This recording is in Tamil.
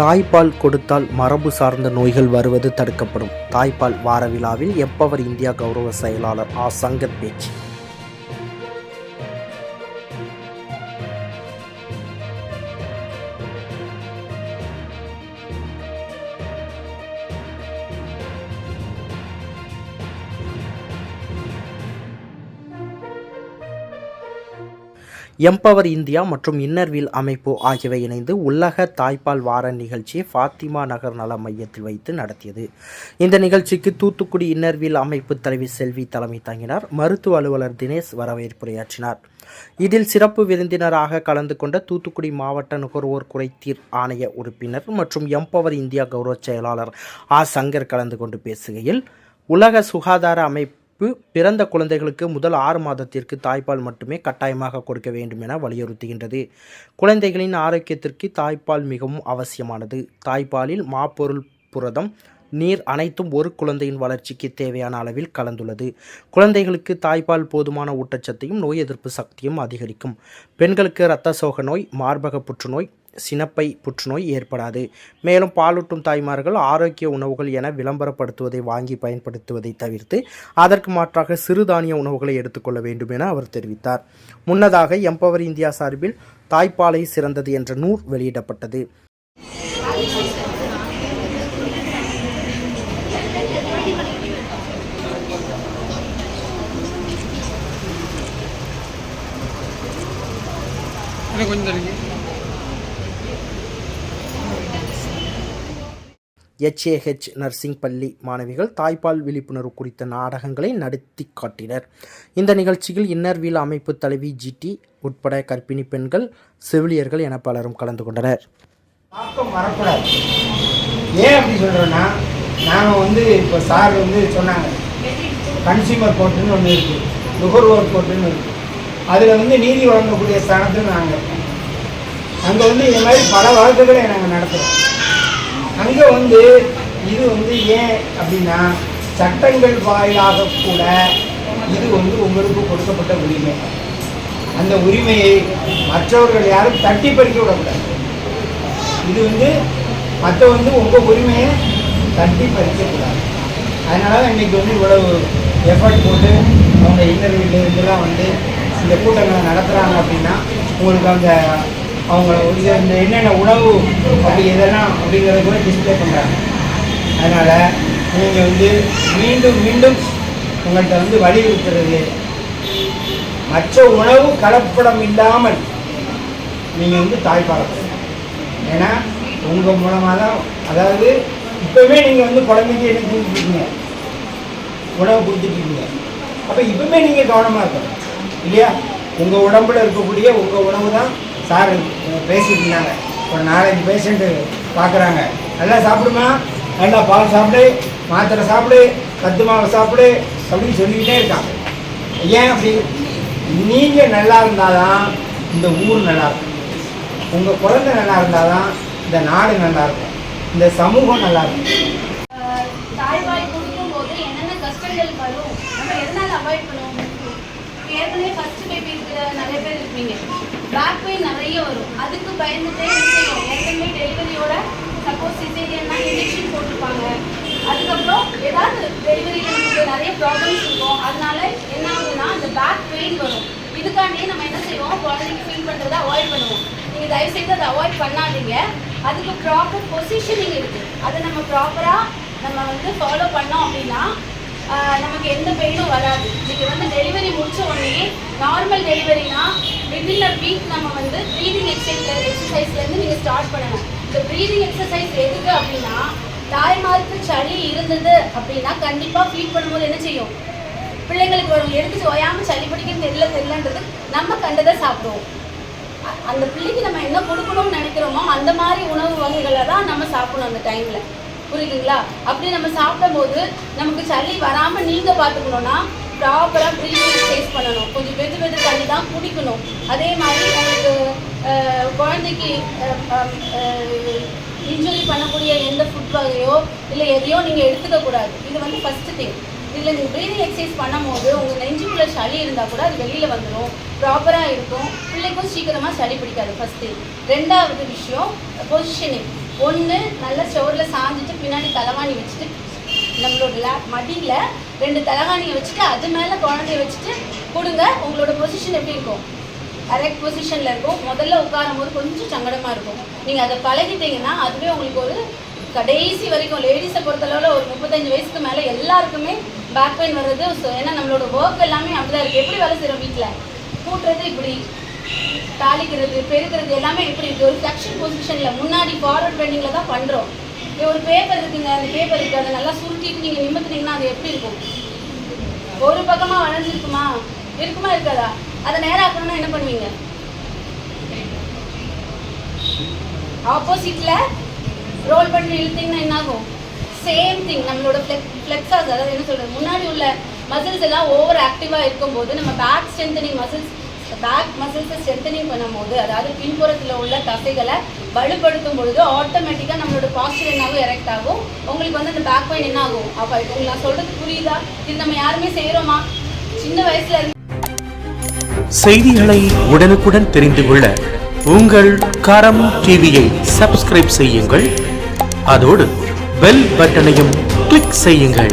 தாய்ப்பால் கொடுத்தால் மரபு சார்ந்த நோய்கள் வருவது தடுக்கப்படும். தாய்ப்பால் வார விழாவில் எப்பவர் இந்தியா கௌரவ செயலாளர் ஆ. சங்கர் பேச்சு? எம்பவர் இந்தியா மற்றும் இன்னர்வில் அமைப்பு ஆகியவை இணைந்து உலக தாய்ப்பால் வார நிகழ்ச்சியை ஃபாத்திமா நகர் நல மையத்தில் வைத்து நடத்தியது. இந்த நிகழ்ச்சிக்கு தூத்துக்குடி இன்னர்வில் அமைப்பு தலைவி செல்வி தலைமை தாங்கினார். மருத்துவ அலுவலர் தினேஷ் வரவேற்புரையாற்றினார். இதில் சிறப்பு விருந்தினராக கலந்து கொண்ட தூத்துக்குடி மாவட்ட நுகர்வோர் குறைத்தீர் ஆணைய உறுப்பினர் மற்றும் எம்பவர் இந்தியா கௌரவ செயலாளர் ஆ. சங்கர் கலந்து கொண்டு பேசுகையில் உலக சுகாதார அமைப்பு பிறந்த குழந்தைகளுக்கு முதல் ஆறு மாதத்திற்கு தாய்ப்பால் மட்டுமே கட்டாயமாக கொடுக்க வேண்டும் என வலியுறுத்துகின்றது. குழந்தைகளின் ஆரோக்கியத்திற்கு தாய்ப்பால் மிகவும் அவசியமானது. தாய்ப்பாலில் மாப்பொருள் புரதம் நீர் அனைத்தும் ஒரு குழந்தையின் வளர்ச்சிக்கு தேவையான அளவில் கலந்துள்ளது. குழந்தைகளுக்கு தாய்ப்பால் போதுமான ஊட்டச்சத்தையும் நோய் எதிர்ப்பு சக்தியும் அதிகரிக்கும். பெண்களுக்கு இரத்த சோக நோய் மார்பக புற்றுநோய் சினப்பை புற்றுநோய் ஏற்படாது. மேலும் பாலூட்டும் தாய்மார்கள் ஆரோக்கிய உணவுகள் என விளம்பரப்படுத்துவதை வாங்கி பயன்படுத்துவதை தவிர்த்து அதற்கு மாற்றாக சிறுதானிய உணவுகளை எடுத்துக்கொள்ள வேண்டும் என அவர் தெரிவித்தார். முன்னதாக எம்பவர் இந்தியா சார்பில் தாய்ப்பாலை சிறந்தது என்ற நூல் வெளியிடப்பட்டது. கொஞ்சம் எச்ஏஹெச் நர்சிங் பள்ளி மாணவிகள் தாய்ப்பால் விழிப்புணர்வு குறித்த நாடகங்களை நடத்தி காட்டினர். இந்த நிகழ்ச்சியில் இன்னர்வீல் அமைப்பு தலைவி ஜிடி உட்பட கர்ப்பிணி பெண்கள் செவிலியர்கள் என பலரும் கலந்து கொண்டனர். வரக்கூடாது. ஏன் அப்படி சொல்கிறேன்னா நாங்கள் வந்து இப்போ சார் வந்து சொன்னாங்க. கன்சியூமர் கோர்ட்டுன்னு ஒன்று இருக்குது நுகர்வோர் கோர்ட்டுன்னு இருக்குது அதில் வந்து நீதி வழங்கக்கூடிய ஸ்தானத்தில் நாங்கள் இருக்கோம். அங்கே வந்து இந்த மாதிரி பல வழக்குகளை நாங்கள் நடத்துகிறோம் அங்கே வந்து இது வந்து ஏன் அப்படின்னா சட்டங்கள் வாயிலாக கூட இது வந்து உங்களுக்கு கொடுக்கப்பட்ட உரிமை. அந்த உரிமையை மற்றவர்கள் யாரும் தட்டி பறிக்க விடக்கூடாது. இது வந்து மற்ற வந்து உங்கள் உரிமையை தட்டி பறிக்கக்கூடாது அதனால தான் இன்றைக்கி வந்து இவ்வளவு எஃபர்ட் போட்டு அவங்க இன்டர்வியூலேருந்துலாம் வந்து இந்த கூட்டங்களை நடத்துகிறாங்க அப்படின்னா உங்களுக்கு அந்த அவங்க இந்த என்னென்ன உணவு அப்படி இதெல்லாம் அப்படிங்கிறத கூட டிஸ்பிளே பண்ணுறாங்க அதனால் நீங்கள் வந்து மீண்டும் மீண்டும் உங்கள்கிட்ட வந்து வலியுறுத்துறது மற்ற உணவு கலப்படம் இல்லாமல் நீங்கள் வந்து தாய்ப்பால் ஏன்னா உங்கள் மூலமாக தான் அதாவது இப்போவே நீங்கள் வந்து குழந்தைக்கு என்ன செஞ்சுருக்கீங்க உணவு கொடுத்துட்ருக்கீங்க அப்போ இப்போவே நீங்கள் கவனமாக இருக்கணும் இல்லையா? உங்கள் உடம்புல இருக்கக்கூடிய உங்கள் உணவு தான் சார் பேசிட்டு இருந்தாங்க. ஒரு நாலஞ்சு பேஷண்ட்டு பார்க்குறாங்க நல்லா சாப்பிடுமா? நல்லா பால் சாப்பிடு மாத்திரை சாப்பிடு கத்து மாவை சாப்பிடு அப்படின்னு சொல்லிக்கிட்டே இருக்காங்க. ஏன் அப்படி? நீங்கள் நல்லா இருந்தால் தான் இந்த ஊர் நல்லா இருக்கும். உங்கள் குழந்தை நல்லா இருந்தால் தான் இந்த நாடு நல்லா இருக்கும். இந்த சமூகம் நல்லா இருக்கும் ஆஹ் தாய்ப்பால் கொடுக்கும்போது என்னென்ன கஷ்டங்கள் வரும் நம்ம எதனால அவாய்ட் பண்ணுவோம் ஏற்கனவே ஃபர்ஸ்ட் பேபி இருக்கிற நிறைய பேர் இருப்பீங்க பேக் பெயின் நிறைய வரும். அதுக்கு பயந்துட்டே செய்யணும்? ஏற்கனவே டெலிவரியோட சப்போஸ் சிசேரியன்னா இன்ஜெக்ஷன் போட்டிருப்பாங்க. அதுக்கப்புறம் ஏதாவது டெலிவரியில் நமக்கு நிறைய ப்ராப்ளம்ஸ் இருக்கும். அதனால என்ன ஆகுதுன்னா அந்த பேக் பெயின் வரும். இதுக்காண்டியே நம்ம என்ன செய்வோம்? குழந்தைக்கு ஃபீல் பண்ணுறதை அவாய்ட் பண்ணுவோம். நீங்கள் தயவு செய்து அதை அவாய்ட் பண்ணாதீங்க. அதுக்கு ப்ராப்பர் பொசிஷனிங் இருக்குது அதை நம்ம ப்ராப்பராக நம்ம வந்து ஃபாலோ பண்ணோம் அப்படின்னா நமக்கு எந்த பெயினும் வராது. இன்னைக்கு வந்து டெலிவரி முடிச்ச உடனே நார்மல் டெலிவரினா வித்தின் அ வீக் நம்ம வந்து ப்ரீதிங் எக்ஸசைஸ் எக்ஸசைஸ்லேருந்து நீங்கள் ஸ்டார்ட் பண்ணணும் இந்த ப்ரீதிங் எக்ஸசைஸ் எதுக்கு அப்படின்னா தாய்மாருக்கு சளி இருந்தது அப்படின்னா கண்டிப்பாக ஃபீல் பண்ணும்போது என்ன செய்யும்? பிள்ளைங்களுக்கு வரும். எடுத்து ஓயாமல் சளி பிடிக்கும் தெரியல தெரியலன்றது நம்ம கண்டதை சாப்பிடுவோம். அ- அந்த பிள்ளைக்கு நம்ம என்ன கொடுக்கணும்னு நினைக்கிறோமோ அந்த மாதிரி உணவு வகைகளை தான் நம்ம சாப்பிடணும் அந்த டைமில் புரியுதுங்களா? அப்படி நம்ம சாப்பிடும்போது நமக்கு சளி வராமல் நீங்கள் பார்த்துக்கணுன்னா ப்ராப்பராக ப்ரீமியம் எக்ஸசைஸ் பண்ணணும். கொஞ்சம் வெது வெது தண்ணி தான் குடிக்கணும் அதே மாதிரி உங்களுக்கு குழந்தைக்கு இன்ஜுரி பண்ணக்கூடிய எந்த ஃபுட் வகையோ இல்லை எதையோ நீங்கள் எடுத்துக்கக்கூடாது இது வந்து ஃபஸ்ட்டு திங் இதில் நீங்கள் ப்ரீதிங் எக்ஸசைஸ் பண்ணும்போது உங்கள் நெஞ்சுக்குள்ளே சளி இருந்தால் கூட அது வெளியில் வந்துடும் ப்ராப்பராக இருக்கும். பிள்ளைக்கும் சீக்கிரமாக சளி பிடிக்காது ஃபஸ்ட்டு ரெண்டாவது விஷயம் பொசிஷனிங் ஒன்று நல்லா ஸ்டோரில் சாஞ்சிட்டு பின்னாடி தலைவாணி வச்சுட்டு நம்மளோட லேப் மடியில் ரெண்டு தலகாணியை வச்சுட்டு அது மேலே குழந்தைய வச்சுட்டு கொடுங்க. உங்களோட பொசிஷன் எப்படி இருக்கும்? கரெக்ட் பொசிஷனில் இருக்கும். முதல்ல உட்காரும் போது கொஞ்சம் சங்கடமாக இருக்கும். நீங்கள் அதை பழகிட்டீங்கன்னா அதுவே உங்களுக்கு ஒரு கடைசி வரைக்கும் லேடிஸை பொறுத்தளவில் ஒரு முப்பத்தஞ்சு வயசுக்கு மேலே எல்லாருக்குமே பேக் பெயின் வர்றது. ஸோ ஏன்னா நம்மளோட ஒர்க் எல்லாமே அப்படிதான் இருக்குது எப்படி வேலை செய்கிறோம் வீட்டில் கூட்டுறது இப்படி தாளிக்கிறது பெருக்கிறது எல்லாமே எப்படி ஒரு ஃப்ளெக்ஷன் பொசிஷனில் முன்னாடி ஃபார்வர்ட் பெண்டிங்கில் தான் பண்ணுறோம் ஒரு பேப்பர் இருக்குங்க. அந்த பேப்பர் இருக்குது அதை நல்லா சுருட்டிட்டு நீங்கள் நிமித்துனீங்கன்னா அது எப்படி இருக்கும்? ஒரு பக்கமாக வளைஞ்சிருக்குமா? இருக்குமா இருக்காதா? அதை நேராக்கணும்னா என்ன பண்ணுவீங்க? ஆப்போசிட்ல ரோல் பண்ணி இழுத்தீங்கன்னா என்ன ஆகும்? சேம் திங் நம்மளோட ஃப்ளெக்ஸாஸ் அதாவது என்ன சொல்றது? முன்னாடி உள்ள மசில்ஸ் எல்லாம் ஓவர் ஆக்டிவாக இருக்கும்போது நம்ம பேக் ஸ்ட்ரென்தனிங் மசில்ஸ் பேக் மசில்ஸை ஸ்ட்ரென்தனிங் பண்ணும்போது அதாவது பின்புறத்தில் உள்ள தசைகளை வலுப்படுத்தும் பொழுது ஆட்டோமேட்டிக்காக நம்மளோட பாஸ்டர் என்னாகும்? எரெக்ட் ஆகும். உங்களுக்கு வந்து அந்த பேக் பெயின் என்ன ஆகும் அப்போ உங்களுக்கு நான் சொல்றது புரியுதா? இது நம்ம யாருமே செய்கிறோமா சின்ன வயசுல செய்திகளை உடனுக்குடன் தெரிந்து கொள்ள உங்கள் கரம் டிவியை சப்ஸ்கிரைப் செய்யுங்கள். அதோடு பெல் பட்டனையும் கிளிக் செய்யுங்கள்.